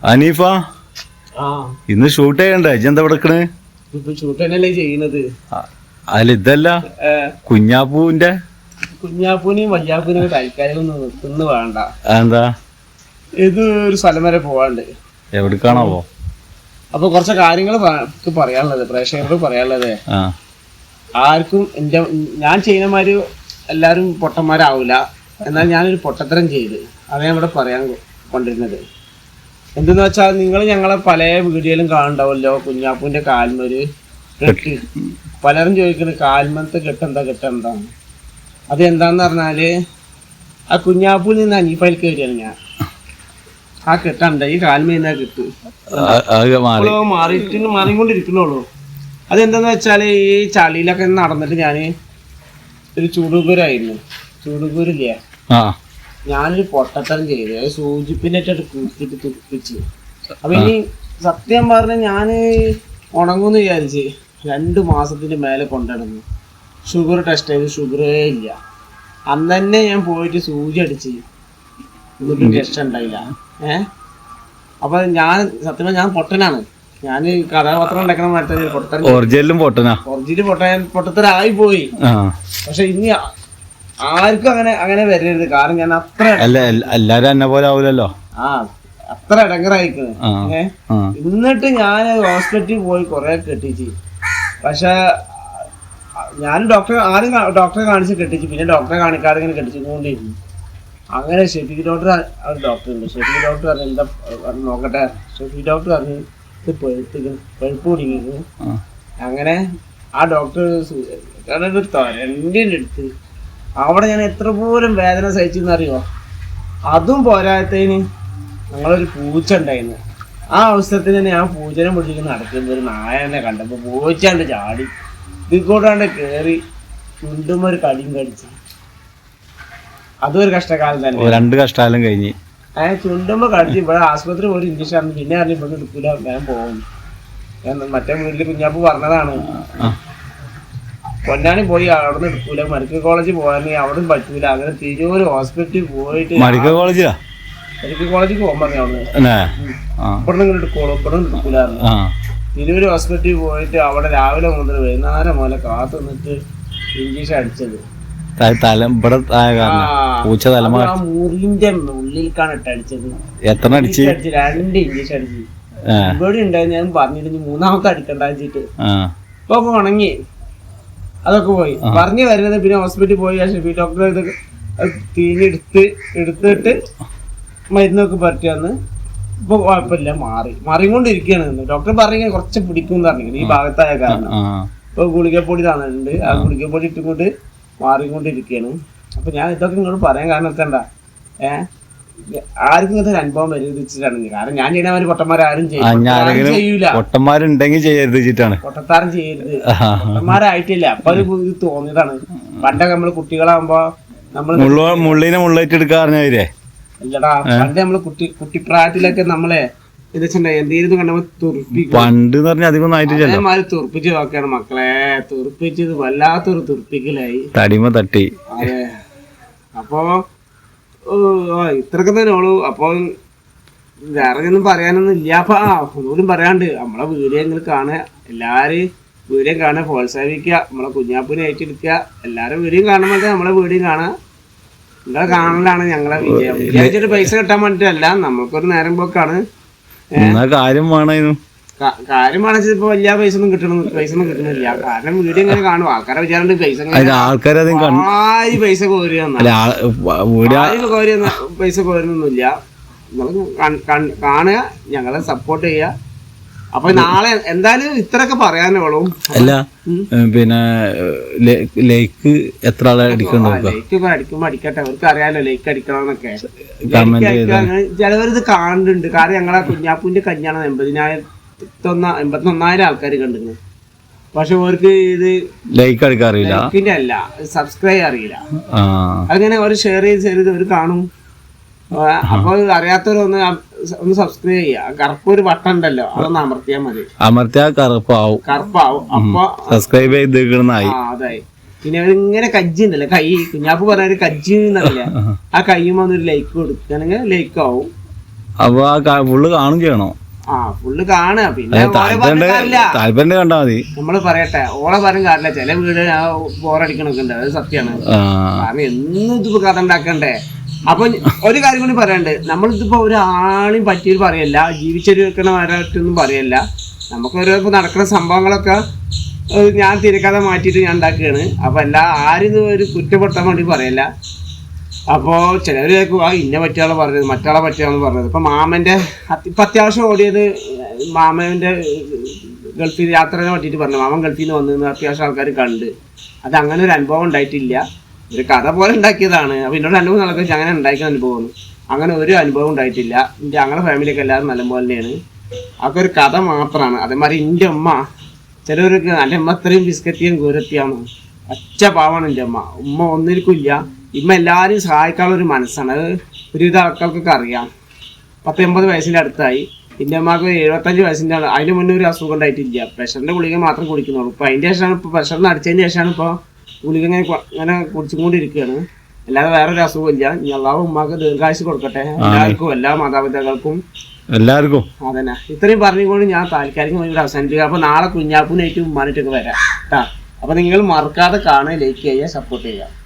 അനീഫ ആ. ഇന്ന് ഷൂട്ട് ചെയ്യണ്ടേ? ഇജെന്താ വിടക്കണ് ചൂട്ടനല്ലേ ചെയ്യണത്. അല്ല ഇതല്ല. കുഞ്ഞാപ്പൂവിന്റെ? കുഞ്ഞാപ്പൂനെയും വല്യാപ്പൂനെയും തൽക്കാലം നിർത്തുന്നു വേണ്ട. എന്താ ഇത് ഒരു സ്ഥലം വരെ പോവാണ്ട്. എവിടേക്കാണാവോ അപ്പൊ കുറച്ച് കാര്യങ്ങൾ പറയാനുള്ളത് പ്രേക്ഷകർക്ക് പറയാനുള്ളത്. ആർക്കും എന്റെ ഞാൻ ചെയ്യുന്ന മാതിരി എല്ലാവരും പൊട്ടന്മാരാവില്ല എന്നാൽ ഞാനൊരു പൊട്ടത്തരം ചെയ്ത് അതാണ് ഇവിടെ പറയാൻ കൊണ്ടിരുന്നത്. എന്തെന്ന് വെച്ചാൽ നിങ്ങൾ ഞങ്ങളെ പല വീഡിയോയിലും കാണണ്ടാവല്ലോ കുഞ്ഞാപ്പൂന്റെ കാൽമൊരു കെട്ട്. പലരും ചോദിക്കുന്നത് കാൽമത്തെ കെട്ടെന്താ കെട്ടെന്താ അത് എന്താന്ന് പറഞ്ഞാൽ ആ കുഞ്ഞാപ്പൂൽ നിന്ന് അനീഫയിൽ കയറിയാണ് ഞാൻ. ആ കെട്ടുണ്ട് ഈ കാൽമ കിട്ടു. മാറിയിട്ട് മാറിക്കൊണ്ടിരിക്കണുള്ളൂ അതെന്താന്ന് വെച്ചാൽ ഈ ചളിയിലൊക്കെ നടന്നിട്ട് ഞാൻ ഒരു ചൂടുകൂരായിരുന്നു ചൂടുകൂരില്ലേ ഞാനൊരു പൊട്ടത്തരം ചെയ്തു. അത് സൂചിപ്പിന്നിട്ട് കുത്തിട്ട് തുപ്പിച്ച്. അപ്പൊ ഇനി സത്യം പറഞ്ഞ ഞാൻ ഉണങ്ങുമെന്ന് വിചാരിച്ച് രണ്ട് മാസത്തിന് മേലെ കൊണ്ടിടുന്നു ഷുഗർ ടെസ്റ്റ് ചെയ്ത്. ഷുഗറേ ഇല്ല. അന്ന് തന്നെ ഞാൻ പോയിട്ട് സൂചി അടിച്ച്. എന്നിട്ടും ടെസ്റ്റ് ഉണ്ടായില്ല. ഏ? അപ്പൊ ഞാൻ സത്യം ഞാൻ പൊട്ടനാണ്. ഞാൻ കഥാപാത്രം ഉണ്ടാക്കണ മാറ്റം പൊട്ടൻ ഒറിജിനലും പൊട്ടനാ. ഒറിജിനൽ പൊട്ടൻ പൊട്ടത്തരായി പോയി. പക്ഷെ ഇനി ആർക്കും അങ്ങനെ അങ്ങനെ വരരുത്. കാരണം ഞാൻ അത്ര അല്ല എല്ല- എല്ലാരും എന്നെ പോലെ ആവൂലല്ലോ? ആ അത്ര ഇടങ്ങറായിക്കണ്. ഏ? എന്നിട്ട് ഞാൻ ഹോസ്പിറ്റലിൽ പോയി കുറെ കെട്ടിച്ച്. പക്ഷെ ഞാൻ ഡോക്ടറെ ആരും ഡോക്ടറെ കാണിച്ച് കെട്ടിച്ച്. പിന്നെ ഡോക്ടറെ കാണിക്കാതെ ഇങ്ങനെ കെട്ടിച്ചുകൊണ്ടിരുന്നു. അങ്ങനെ ഷെഫി ഡോക്ടർ ഡോക്ടർ ഉണ്ട് ഷെഫി ഡോക്ടർ പറഞ്ഞു എന്താ നോക്കട്ടെ. ഷെഫി ഡോക്ടർ പറഞ്ഞു ഇത് പഴുത്ത് പഴുപ്പ് കുടിക്കുന്നു അങ്ങനെ ആ ഡോക്ടർ ഒരു തൊരന്റെ അടുത്ത് അവിടെ ഞാൻ എത്ര പോലും വേദന സഹിച്ചെന്നറിയോ അതും പോരാത്തതിന് ഞങ്ങളൊരു പൂച്ച ഉണ്ടായിരുന്നു. ആ അവസരത്തിൽ തന്നെ ഞാൻ പൂച്ചനെ പിടിച്ചിട്ട് നടക്കുമ്പോൾ ഒരു നായനെ കണ്ടപ്പോൾ പൂച്ചാണ്ട് ചാടി. ഇതിക്കോട്ടാണ്ട് കയറി ചുണ്ടും ഒരു കടിയും കടിച്ചു. അതും ഒരു കഷ്ടകാലം തന്നെ. രണ്ട് കഷ്ടകാലം കഴിഞ്ഞ്. ആ ചുണ്ടുമ്പോൾ കടിച്ച്. ഇവിടെ ആശുപത്രി പോയി ഇഞ്ചക്ഷൻ ആണ് പിന്നെ അറിഞ്ഞു ഇവിടെ എടുക്കൂല ഞാൻ പോകും ഞാൻ മറ്റേ വീട്ടിൽ കുഞ്ഞാപ്പ് പറഞ്ഞതാണ്. പൊന്നാനി പോയി അവിടെ എടുക്കൂല. മെഡിക്കൽ കോളേജിൽ പോകാനേ അവിടെ പറ്റൂല. അങ്ങനെ തിരൂര് ഹോസ്പിറ്റലിൽ പോയിട്ട് മെഡിക്കൽ കോളേജിലാ മെഡിക്കൽ കോളേജിൽ പോകാൻ പറഞ്ഞു അവിടെ ഇവിടെ നിന്ന് എടുക്കോളൂ ഇവിടെ എടുക്കൂല എടുക്കൂലായിരുന്നു തിരൂര് ഹോസ്പിറ്റലിൽ പോയിട്ട് അവിടെ രാവിലെ മുതൽ വൈകുന്നേരം മുതൽ കാത്തു നിന്നിട്ട് ഇഞ്ചക്ഷൻ അടിച്ചത്. പൂച്ച മുറിന്റെ ഉള്ളിലേക്കാണ് ഇട്ട് എത്ര അടിച്ച്? രണ്ട് ഇഞ്ചക്ഷൻ അടിച്ചു. ഇവിടെ ഉണ്ടായി ഞാൻ പറഞ്ഞിരുന്നു മൂന്നാമത്തെ അടിക്കണ്ടാച്ചിട്ട് ഇപ്പൊ ഉണങ്ങി. അതൊക്കെ പോയി. പറഞ്ഞു വരുന്നത് പിന്നെ ഹോസ്പിറ്റലിൽ പോയി ഷെഫി ഡോക്ടർ ഇത് തീഞ്ഞെടുത്ത് എടുത്തിട്ട് മരുന്നൊക്കെ പറ്റിയാന്ന് ഇപ്പൊ കുഴപ്പമില്ല മാറി. മാറിക്കൊണ്ടിരിക്കുകയാണ്. ഡോക്ടർ പറഞ്ഞ കുറച്ച് പിടിക്കും പറഞ്ഞു ഈ ഭാഗത്തായ കാരണം. ഇപ്പൊ ഗുളികപ്പൊടി തന്നിട്ടുണ്ട്. ആ ഗുളികപ്പൊടി ഇട്ടുകൊണ്ട് മാറിക്കൊണ്ടിരിക്കുകയാണ്. അപ്പൊ ഞാൻ ഇതൊക്കെ ഇങ്ങോട്ട് പറയാൻ കാരണം എത്തണ്ട ഏ? ആർക്കും ഇങ്ങനത്തെ ഒരു അനുഭവം വരുത്തിച്ചിട്ടാണ് കാരണം ഞാൻ ചെയ്യുന്ന മാതിരി പൊട്ടന്മാരും ചെയ്യൂല. പൊട്ടന്മാരുണ്ടെങ്കിൽ ചെയ്യരുത് വെച്ചിട്ടാണ്. പൊട്ടത്താരം ചെയ്യരുത്. പൊട്ടന്മാരായിട്ടില്ല. അപ്പൊ ഒരു ഇത് തോന്നിയതാണ്. പണ്ടൊക്കെ നമ്മൾ കുട്ടികളാകുമ്പോ നമ്മൾ മുള്ള മുള്ളിനെ മുള്ളേറ്റ് അറിഞ്ഞവരെ അല്ലടാ പണ്ട് നമ്മൾ കുട്ടി കുട്ടിപ്രായത്തിലൊക്കെ നമ്മളെ എന്തെങ്കിലും കണ്ടപ്പോ തുറപ്പിക്കും പണ്ട് എന്ന് പറഞ്ഞാൽ അധികം അതേമാതിരി തുറപ്പിച്ച് നോക്കുകയാണ് മക്കളെ. തുറപ്പിച്ചത് വല്ലാത്തൊരു തുറപ്പിക്കലായി തടിമ തട്ടി. അതെ. അപ്പോ ആ, ഇത്രയൊക്കെ തന്നെ ഉള്ളൂ. അപ്പൊ വേറെ ഒന്നും പറയാനൊന്നും ഇല്ല. അപ്പൊ ആ ഒന്നുകൂടി പറയാണ്ട് നമ്മളെ വീഡിയോ എങ്ങനെ കാണുക? എല്ലാരും വീഡിയോ കാണുക പ്രോത്സാഹിപ്പിക്കുക നമ്മളെ കുഞ്ഞാപ്പൂനെ ഏറ്റെടുക്കുക. എല്ലാരും വീഡിയോ കാണുമ്പോൾ നമ്മളെ വീഡിയോ കാണുക. നിങ്ങളെ കാണലാണ് ഞങ്ങളെ വിജയം. വിചാരിച്ചിട്ട് പൈസ കിട്ടാൻ വേണ്ടിട്ടല്ല നമ്മൾക്കൊരു നേരം പോക്കാണ്. കാര്യം വേണമായിരുന്നു കാര്യം ഇപ്പൊ വലിയ പൈസ ഒന്നും കിട്ടണം പൈസ ഒന്നും കിട്ടണില്ല. കാരണം വീഡിയോ ഇങ്ങനെ കാണും. ആൾക്കാരെ പൈസ ആര് പൈസ കോരുക പൈസ കോരുന്നൊന്നുമില്ല. കാണുക ഞങ്ങളെ സപ്പോർട്ട് ചെയ്യുക. അപ്പൊ നാളെ എന്തായാലും ഇത്രയൊക്കെ പറയാനുള്ളൂ. അല്ല പിന്നെ ലൈക്ക് എത്ര ആളെ അടിക്കണം ലൈക്ക് അടിക്കുമ്പോ അടിക്കട്ടെ. അവർക്ക് അറിയാലോ ലൈക്ക് അടിക്കണമെന്നൊക്കെ ചിലവരിത് കാണുന്നുണ്ട്. കാരണം ഞങ്ങളെ കുഞ്ഞാപ്പൂന്റെ കല്യാണം എൺപത്തൊന്നായിരം ആൾക്കാർ കണ്ടിരുന്നു. പക്ഷെ അവർക്ക് ഇത് ലൈക്ക് അടിക്കാൻ അറിയില്ല ലൈക്കിന്റെ അല്ല സബ്സ്ക്രൈബ് അറിയില്ല. അങ്ങനെ അവർ ഷെയർ ചെയ്ത് ചെയ്ത് അവർ കാണും. അപ്പൊ അറിയാത്തവരൊന്ന് ഒന്ന് സബ്സ്ക്രൈബ് ചെയ്യുക. കറുപ്പ് ഒരു ബട്ടൺ ഉണ്ടല്ലോ അതൊന്ന് അമർത്തിയാൽ മതി. അമർത്തിയാൽ കറുപ്പാവും. കറുപ്പാവും. അപ്പൊ സബ്സ്ക്രൈബ് ചെയ്തിരിക്കണമെന്നായി ആ അതായി. പിന്നെ അവരിങ്ങനെ കജ്ജി ഉണ്ടല്ലോ കൈ. കുഞ്ഞാപ്പ് പറഞ്ഞ കജ്ജി എന്നറിയില്ല. ആ കയ്യുമ്പോ ഒരു ലൈക്ക് കൊടുക്കുകയാണെങ്കിൽ ലൈക്ക് ആവും. അപ്പൊ ആ ഫുള്ള് കാണും ചെയ്യണോ? ആ ഫുള്ള് കാണുക. പിന്നെ ഓളെ പറഞ്ഞിട്ട് കാര്യമില്ല. താല്പര്യം കണ്ടാ മതി. നമ്മൾ പറയട്ടെ ഓളെ പറഞ്ഞ കാര്യമില്ല. ചില വീട് ബോറടിക്കണൊക്കെ ഉണ്ട് അത് സത്യമാണ്. ആ. കാരണം എന്നും ഇതിപ്പോ കഥ ഉണ്ടാക്കണ്ടേ? അപ്പൊ ഒരു കാര്യം കൂടി പറയാണ്ട്. നമ്മളിതിപ്പോ ഒരാളെയും പറ്റിയൊരു പറയല്ല. ജീവിച്ചൊരു വെക്കണവരായിട്ടൊന്നും പറയല്ല. നമുക്ക് ഓരോ ഇപ്പൊ നടക്കുന്ന സംഭവങ്ങളൊക്കെ ഏഹ് ഞാൻ തിരക്കഥ മാറ്റിയിട്ട് ഞാൻ ഉണ്ടാക്കുകയാണ്. അപ്പൊ എല്ലാ ആരും ഇത് ഒരു കുറ്റപ്പെടുത്താൻ വേണ്ടി പറയല്ല. അപ്പോ ചിലർ കേൾക്കും ആ ഇന്ന പറ്റിയാളെ പറഞ്ഞത്? മറ്റാളെ പറ്റിയാളെന്ന് പറഞ്ഞത്? ഇപ്പൊ മാമന്റെ അത് ഇപ്പൊ അത്യാവശ്യം ഓടിയത് മാമന്റെ ഗൾഫിൽ യാത്രനെ പറ്റിയിട്ട് പറഞ്ഞു. മാമൻ ഗൾഫിൽ നിന്ന് വന്നു അത്യാവശ്യം ആൾക്കാർ കണ്ട്. അത് അങ്ങനെ ഒരു അനുഭവം ഉണ്ടായിട്ടില്ല. ഒരു കഥ പോലെ ഉണ്ടാക്കിയതാണ്. അപ്പൊ എന്നോട് രണ്ട് മൂന്ന് ആൾക്കാർ അങ്ങനെ ഉണ്ടാക്കിയ അനുഭവം അങ്ങനെ ഒരു അനുഭവം ഉണ്ടായിട്ടില്ല. എന്റെ ഞങ്ങളുടെ ഫാമിലിയൊക്കെ എല്ലാവരും നല്ല പോലെ തന്നെയാണ്. അതൊക്കെ ഒരു കഥ മാത്രമാണ്. അതേമാതിരി എന്റെ അമ്മ ചിലവർക്ക് എന്റെ അമ്മ അത്രയും ബിസ്ക്കറ്റിയും ഗൂരത്തിയാണ് ഒറ്റ പാവാണ് എന്റെ അമ്മ ഉമ്മ ഒന്നിരിക്കില്ല ഇമ്മ എല്ലാവരും സഹായിക്കാനുള്ള ഒരു മനസ്സാണ്. അത് ഒരുവിധ ആൾക്കാർക്കൊക്കെ അറിയാം. പത്ത് എൺപത് വയസ്സിന്റെ അടുത്തായി. എന്റെ അമ്മയ്ക്ക് എഴുപത്തഞ്ച് വയസ്സിന്റെ ആണ് അതിന് മുന്നേ ഒരു അസുഖം ഉണ്ടായിട്ടില്ല. പ്രഷറിന്റെ ഗുളിക മാത്രം കുടിക്കുന്നുള്ളൂ ഇപ്പോൾ അതിന്റെ ശേഷമാണ് ഇപ്പോൾ പ്രഷറിന് അടിച്ചതിന് ശേഷമാണ് ഇപ്പോൾ ഗുളിക ഇങ്ങനെ ഇങ്ങനെ കുടിച്ചുകൊണ്ടിരിക്കുകയാണ്. അല്ലാതെ വേറൊരു അസുഖമില്ല ഇനി അള്ളാഹു ഉമ്മാക്ക് ദീർഘായുസ് കൊടുക്കട്ടെ. എല്ലാവർക്കും എല്ലാ മാതാപിതാക്കൾക്കും. എല്ലാവർക്കും. അതന്നെ. ഇത്രയും പറഞ്ഞുകൊണ്ട് ഞാൻ താൽക്കാലികം ഇവിടെ അവസാനിപ്പിക്കുക അപ്പോൾ നാളെ കുഞ്ഞാപ്പൂനായിട്ട് ഉമ്മാനായിട്ടൊക്കെ വരാം. കേട്ടാ അപ്പോൾ നിങ്ങൾ മറക്കാതെ കാണുക ലൈക്ക് ചെയ്യുക സപ്പോർട്ട് ചെയ്യുക.